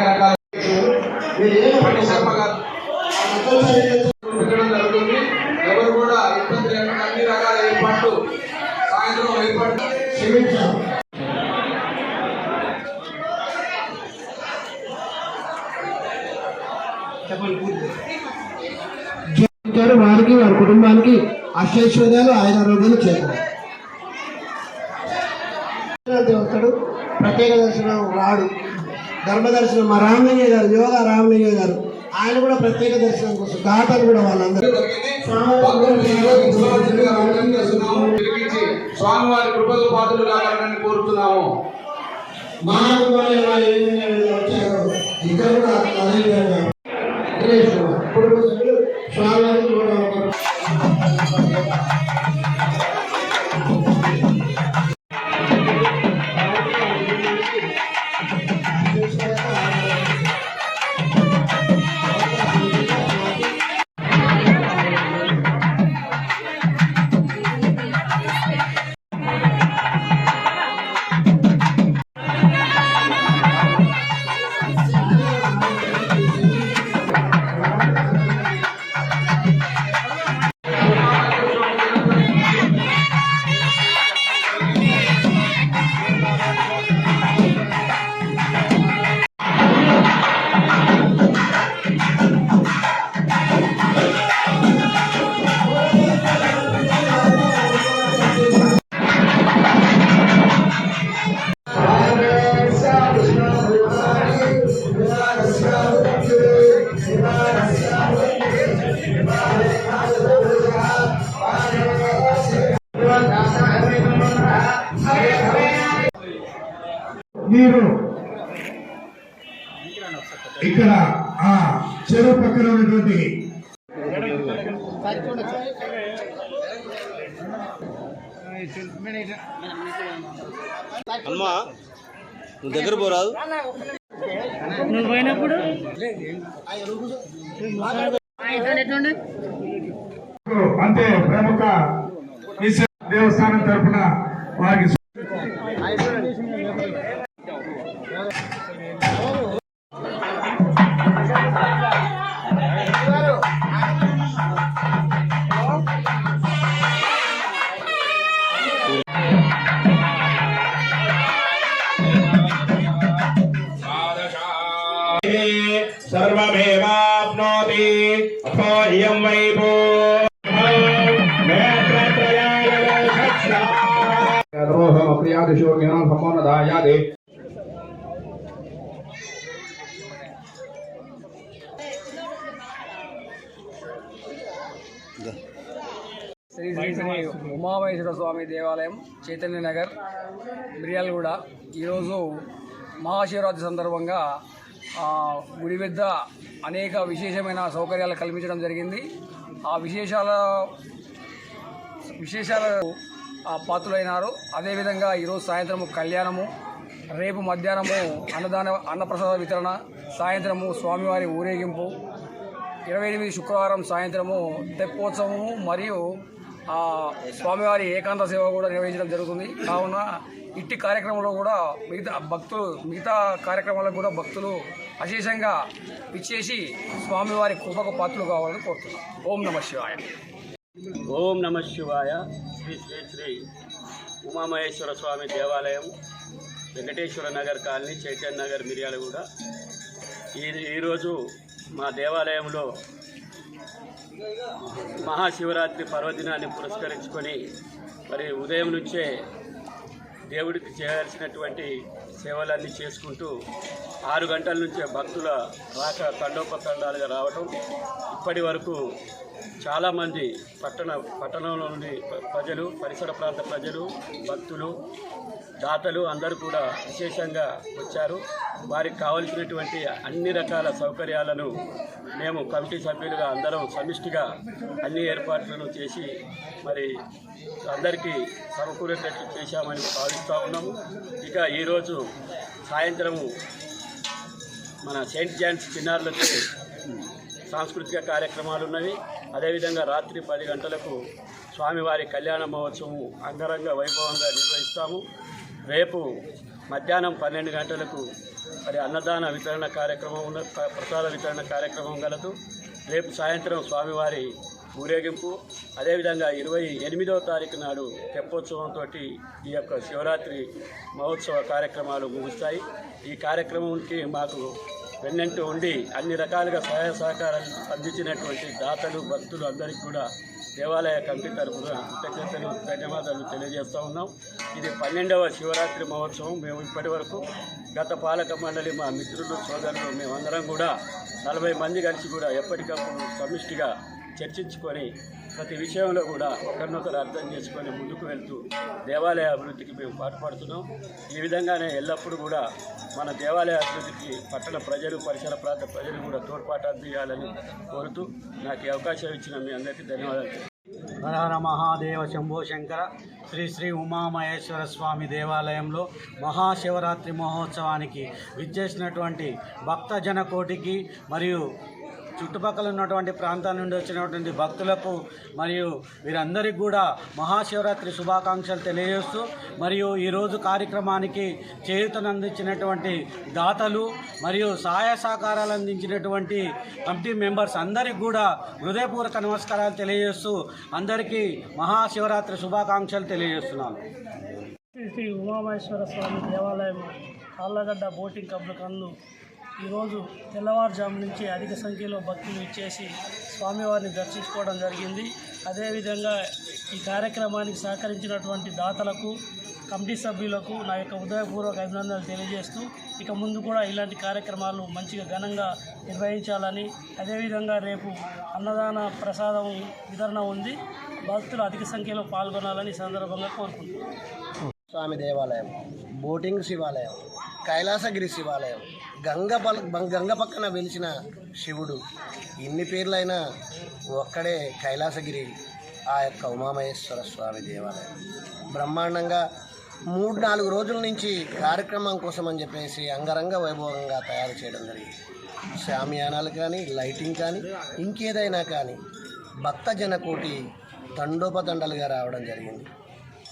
అనేక రకాల పెట్టడం జరుగుతుంది ఎవరు కూడా ఇబ్బంది లేకుండా అన్ని రకాల ఏర్పాట్లు సాయంత్రం ఏర్పాట్లు క్షమించాం వారికి వారి కుటుంబానికి అష్టైశ్వర్యాలు ఆయన ఆరోగ్యాలు చేరారు దేవతడు ప్రత్యేక దర్శనం రాడు ధర్మ దర్శనం మా రామలింగ గారు యోగా రామలింగ గారు ఆయన కూడా ప్రత్యేక దర్శనం కోసం దాతలు కూడా వాళ్ళందరూ. స్వామివారి కృపలు పాత్రలు కావాలని కోరుతున్నాము. ఇక్కడ కూడా మీరు ఇక్కడ ఆ చెరువు పక్కన ఉన్నటువంటి అమ్మా నువ్వు దగ్గర పోరాదు. నువ్వు పోయినప్పుడు? అంటే ప్రముఖ దేవస్థానం తరపున వారికి ప్రియాదిశో జ్ఞానం శ్రీ శ్రీ శ్రీ ఉమామహేశ్వర స్వామి దేవాలయం చైతన్య నగర్ మిర్యాలగూడ. ఈరోజు మహాశివరాత్రి సందర్భంగా గుడి వద్ద అనేక విశేషమైన సౌకర్యాలు కల్పించడం జరిగింది. ఆ విశేషాల విశేషాలు పాత్రులైనారు. అదేవిధంగా ఈరోజు సాయంత్రము కళ్యాణము రేపు మధ్యాహ్నము అన్నదాన అన్నప్రసాద వితరణ సాయంత్రము స్వామివారి ఊరేగింపు ఇరవై ఎనిమిది శుక్రవారం సాయంత్రము తెప్పోత్సవము మరియు స్వామివారి ఏకాంత సేవ కూడా నిర్వహించడం జరుగుతుంది. కావున ఇట్టి కార్యక్రమంలో కూడా మిగతా భక్తులు మిగతా కార్యక్రమాలకు కూడా భక్తులు అశేషంగా ఇచ్చేసి స్వామివారి కృపకు పాత్రలు కావాలని కోరుతున్నాం. ఓం నమ శివాయ. ఓం నమ శివాయ. శ్రీ శ్రీ శ్రీ ఉమామహేశ్వర స్వామి దేవాలయం వెంకటేశ్వర నగర్ కాలనీ చైతన్య నగర్ మిర్యాలగూడ. ఈ ఈరోజు మా దేవాలయంలో మహాశివరాత్రి పర్వదినాన్ని పురస్కరించుకొని మరి ఉదయం నుంచే దేవుడికి చేయాల్సినటువంటి సేవలన్నీ చేసుకుంటూ ఆరు గంటల నుంచే భక్తుల రాక తండోపతండాలుగా రావటం ఇప్పటి వరకు చాలామంది పట్టణ పట్టణంలో నుండి ప్రజలు పరిసర ప్రాంత ప్రజలు భక్తులు దాతలు అందరూ కూడా విశేషంగా వచ్చారు. వారికి కావలసినటువంటి అన్ని రకాల సౌకర్యాలను మేము కమిటీ సభ్యులుగా అందరం సమిష్టిగా అన్ని ఏర్పాట్లను చేసి మరి అందరికీ సమకూరేటట్లు చేశామని భావిస్తూ ఉన్నాము ఇక ఈరోజు సాయంత్రము మన సెయింట్ జాన్స్ చిన్నారులకి సాంస్కృతిక కార్యక్రమాలు ఉన్నవి. అదేవిధంగా రాత్రి పది గంటలకు స్వామివారి కళ్యాణ మహోత్సవం అంగరంగ వైభవంగా నిర్వహిస్తాము. రేపు మధ్యాహ్నం పన్నెండు గంటలకు మరి అన్నదాన వితరణ కార్యక్రమం ఉన్న ప్రసాద వితరణ కార్యక్రమం గలదు. రేపు సాయంత్రం స్వామివారి ఊరేగింపు. అదేవిధంగా ఇరవై ఎనిమిదవ తారీఖు నాడు తెప్పోత్సవంతో ఈ యొక్క శివరాత్రి మహోత్సవ కార్యక్రమాలు ముగుస్తాయి. ఈ కార్యక్రమానికి మాకు వెన్నంటూ ఉండి అన్ని రకాలుగా సహాయ సహకారాలు అందించినటువంటి దాతలు భక్తులు అందరికీ కూడా దేవాలయ కమిటీ తరఫున కృతజ్ఞతలు ధన్యవాదాలు తెలియజేస్తూ ఉన్నాం. ఇది పన్నెండవ శివరాత్రి మహోత్సవం. మేము ఇప్పటి వరకు గత పాలక మండలి మా మిత్రులు సోదరులు మేమందరం కూడా నలభై మంది కలిసి కూడా ఎప్పటికప్పుడు సమిష్టిగా చర్చించుకొని ప్రతి విషయంలో కూడా ఒకరినొకరు అర్థం చేసుకొని ముందుకు వెళ్తూ దేవాలయ అభివృద్ధికి మేము పాటుపడుతున్నాం. ఈ విధంగానే ఎల్లప్పుడూ కూడా మన దేవాలయ అభివృద్ధికి పట్టణ ప్రజలు పరిసర ప్రాంత ప్రజలు కూడా తోడ్పాటు అందియాలని కోరుతూ నాకు ఈ అవకాశం ఇచ్చిన మీ అందరికీ ధన్యవాదాలు. హరహర మహాదేవ శంభో శంకర. శ్రీ శ్రీ ఉమామహేశ్వర స్వామి దేవాలయంలో మహాశివరాత్రి మహోత్సవానికి విచ్చేసినటువంటి భక్తజన కోటికి మరియు చుట్టుపక్కల ఉన్నటువంటి ప్రాంతాల నుండి వచ్చినటువంటి భక్తులకు మరియు వీరందరికీ కూడా మహాశివరాత్రి శుభాకాంక్షలు తెలియజేస్తూ మరియు ఈరోజు కార్యక్రమానికి చేయూతనందించినటువంటి దాతలు మరియు సహాయ సహకారాలు అందించినటువంటి కమిటీ మెంబర్స్ అందరికీ కూడా హృదయపూర్వక నమస్కారాలు తెలియజేస్తూ అందరికీ మహాశివరాత్రి శుభాకాంక్షలు తెలియజేస్తున్నాను. శ్రీ ఉమామహేశ్వర స్వామి దేవాలయం ఆళ్ళగడ్డ బోటింగ్ క్లబ్ కన్ను ఈరోజు తెల్లవారుజాము నుంచి అధిక సంఖ్యలో భక్తులు ఇచ్చేసి స్వామివారిని దర్శించుకోవడం జరిగింది. అదేవిధంగా ఈ కార్యక్రమానికి సహకరించినటువంటి దాతలకు కమిటీ సభ్యులకు నా యొక్క ఉదయపూర్వక అభినందనలు తెలియజేస్తూ ఇక ముందు కూడా ఇలాంటి కార్యక్రమాలు మంచిగా ఘనంగా నిర్వహించాలని. అదేవిధంగా రేపు అన్నదాన ప్రసాదం వితరణ ఉంది. భక్తులు అధిక సంఖ్యలో పాల్గొనాలని సందర్భంగా కోరుకుంటున్నాను. స్వామి దేవాలయం బోటింగ్ శివాలయం. కైలాసగిరి శివాలయం. గంగ గంగ పక్కన వెలిసిన శివుడు. ఇన్ని పేర్లైనా ఒక్కడే కైలాసగిరి ఆ యొక్క ఉమామహేశ్వర స్వామి దేవాలయం. బ్రహ్మాండంగా మూడు నాలుగు రోజుల నుంచి కార్యక్రమం కోసం అని చెప్పేసి అంగరంగ వైభవంగా తయారు చేయడం జరిగింది. శామ్యానాలు కానీ లైటింగ్ కానీ ఇంకేదైనా కానీ భక్త జనకోటి తండోపతండలుగా రావడం జరిగింది.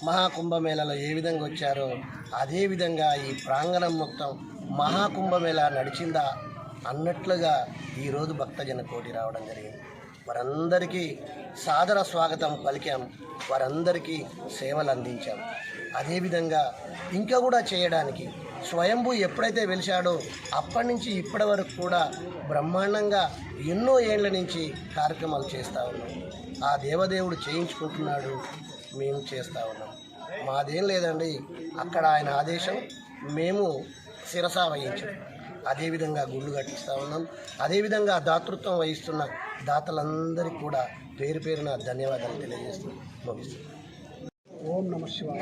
మహాకుంభమేళలో ఏ విధంగా వచ్చారో అదేవిధంగా ఈ ప్రాంగణం మొత్తం మహాకుంభమేళ నడిచిందా అన్నట్లుగా ఈరోజు భక్తజన కోటి రావడం జరిగింది. వారందరికీ సాదర స్వాగతం పలికాం వారందరికీ సేవలు అందించాం. అదేవిధంగా ఇంకా కూడా చేయడానికి స్వయంభూ ఎప్పుడైతే వెలిశాడో అప్పటి నుంచి ఇప్పటి వరకు కూడా బ్రహ్మాండంగా ఎన్నో ఏళ్ళ నుంచి కార్యక్రమాలు చేస్తూ ఉన్నాం. ఆ దేవదేవుడు చేయించుకుంటున్నాడు మేము చేస్తూ ఉన్నాం. మాదేం లేదండి అక్కడ ఆయన ఆదేశం మేము శిరసా వహించాం అదేవిధంగా గుళ్ళు కట్టిస్తూ ఉన్నాం. అదేవిధంగా దాతృత్వం వహిస్తున్న దాతలందరికీ కూడా పేరు పేరున ధన్యవాదాలు తెలియజేస్తూ ముగిస్తున్నాం. ఓం నమ శివాయ.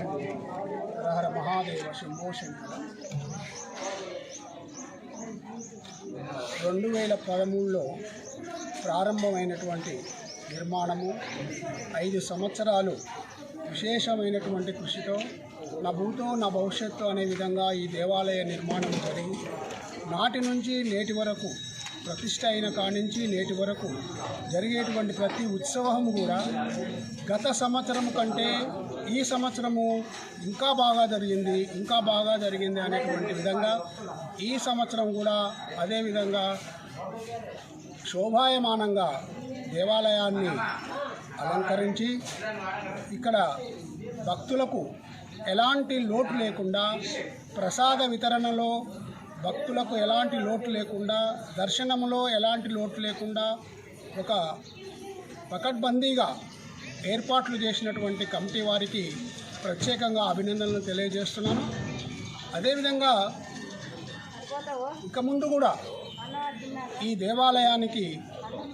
హర మహాదేవ శంభో శంకర. రెండు వేల పదమూడులో ప్రారంభమైనటువంటి నిర్మాణము ఐదు సంవత్సరాలు విశేషమైనటువంటి కృషితో నా భూతో నా భవిష్యత్తు అనే విధంగా ఈ దేవాలయ నిర్మాణం జరిగి నాటి నుంచి నేటి వరకు ప్రతిష్ట అయిన కాడి నుంచి నేటి వరకు జరిగేటువంటి ప్రతి ఉత్సవం కూడా గత సంవత్సరం కంటే ఈ సంవత్సరము ఇంకా బాగా జరిగింది ఇంకా బాగా జరిగింది అనేటువంటి విధంగా ఈ సంవత్సరం కూడా అదే విధంగా శోభాయమానంగా దేవాలయాన్ని అలంకరించి ఇక్కడ భక్తులకు ఎలాంటి లోటు లేకుండా ప్రసాద వితరణలో భక్తులకు ఎలాంటి లోటు లేకుండా దర్శనంలో ఎలాంటి లోటు లేకుండా ఒక పకడ్బందీగా ఏర్పాట్లు చేసినటువంటి కమిటీ వారికి ప్రత్యేకంగా అభినందనలు తెలియజేస్తున్నాను. అదేవిధంగా ఇక ముందు కూడా ఈ దేవాలయానికి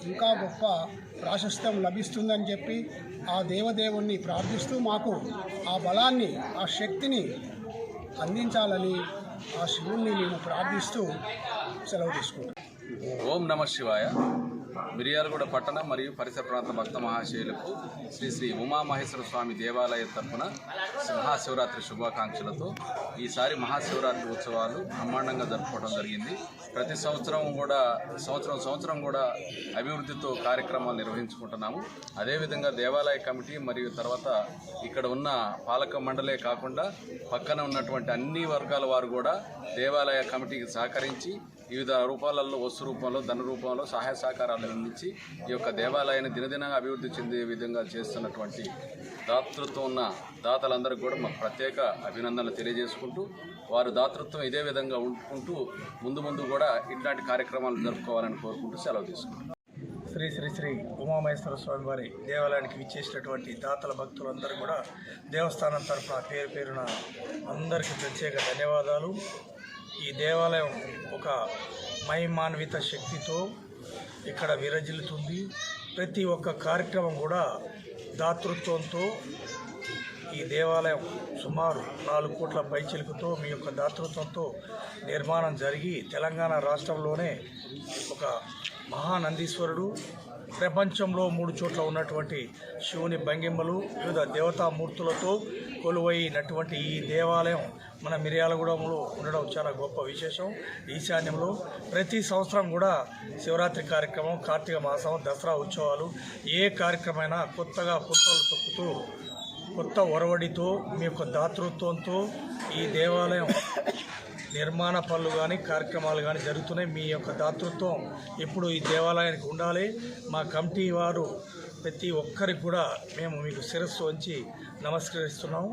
ఇంకా గొప్ప ప్రాశస్త్యం లభిస్తుందని చెప్పి ఆ దేవదేవుణ్ణి ప్రార్థిస్తూ మాకు ఆ బలాన్ని ఆ శక్తిని అందించాలని ఆ శివుణ్ణి నేను ప్రార్థిస్తూ సెలవు తీసుకుంటాను ఓం నమ శివాయ. మిరియాలగూడ పట్టణ మరియు పరిసర ప్రాంత భక్త మహాశయులకు శ్రీ శ్రీ ఉమామహేశ్వర స్వామి దేవాలయ తరపున మహాశివరాత్రి శుభాకాంక్షలతో ఈసారి మహాశివరాత్రి ఉత్సవాలు బ్రహ్మాండంగా జరుపుకోవడం జరిగింది. ప్రతి సంవత్సరం కూడా సంవత్సరం సంవత్సరం కూడా అభివృద్ధితో కార్యక్రమాలు నిర్వహించుకుంటున్నాము. అదేవిధంగా దేవాలయ కమిటీ మరియు తర్వాత ఇక్కడ ఉన్న పాలక మండలే కాకుండా పక్కన ఉన్నటువంటి అన్ని వర్గాల వారు కూడా దేవాలయ కమిటీకి సహకరించి వివిధ రూపాలలో వస్తు రూపంలో ధన రూపంలో సహాయ సహకారాలు అందించి ఈ యొక్క దేవాలయాన్ని దినదినంగా అభివృద్ధి చెందే విధంగా చేస్తున్నటువంటి దాతృత్వం ఉన్న దాతలందరికీ కూడా మా ప్రత్యేక అభినందనలు తెలియజేసుకుంటూ వారు దాతృత్వం ఇదే విధంగా ఉంటుకుంటూ ముందు ముందు కూడా ఇట్లాంటి కార్యక్రమాలు జరుపుకోవాలని కోరుకుంటూ సెలవు తీసుకుంటాం శ్రీ శ్రీ శ్రీ ఉమామహేశ్వర స్వామి వారి దేవాలయానికి విచ్చేసినటువంటి దాతల భక్తులందరూ కూడా దేవస్థానం తరఫున పేరు పేరున అందరికీ ప్రత్యేక ధన్యవాదాలు. ఈ దేవాలయం ఒక మహిమాన్విత శక్తితో ఇక్కడ విరజిల్లుతుంది. ప్రతి ఒక్క కార్యక్రమం కూడా దాతృత్వంతో ఈ దేవాలయం సుమారు నాలుగు కోట్ల పైచిలుకతో మీ యొక్క దాతృత్వంతో నిర్మాణం జరిగి తెలంగాణ రాష్ట్రంలోనే ఒక మహానందీశ్వరుడు ప్రపంచంలో మూడు చోట్ల ఉన్నటువంటి శివుని భంగిమలు వివిధ దేవతామూర్తులతో కొలువైనటువంటి ఈ దేవాలయం మన మిర్యాలగూడెంలో ఉండడం చాలా గొప్ప విశేషం. ఈశాన్యంలో ప్రతి సంవత్సరం కూడా శివరాత్రి కార్యక్రమం కార్తీక మాసం దసరా ఉత్సవాలు ఏ కార్యక్రమైనా కొత్తగా పుట్టలు తొక్కుతూ కొత్త ఒరవడితో మీ యొక్క దాతృత్వంతో ఈ దేవాలయం నిర్మాణ పనులు కానీ కార్యక్రమాలు కానీ జరుగుతున్నాయి. మీ యొక్క దాతృత్వం ఎప్పుడు ఈ దేవాలయానికి ఉండాలి. మా కమిటీ వారు ప్రతి ఒక్కరికి కూడా మేము మీకు శిరస్సు వంచి నమస్కరిస్తున్నాము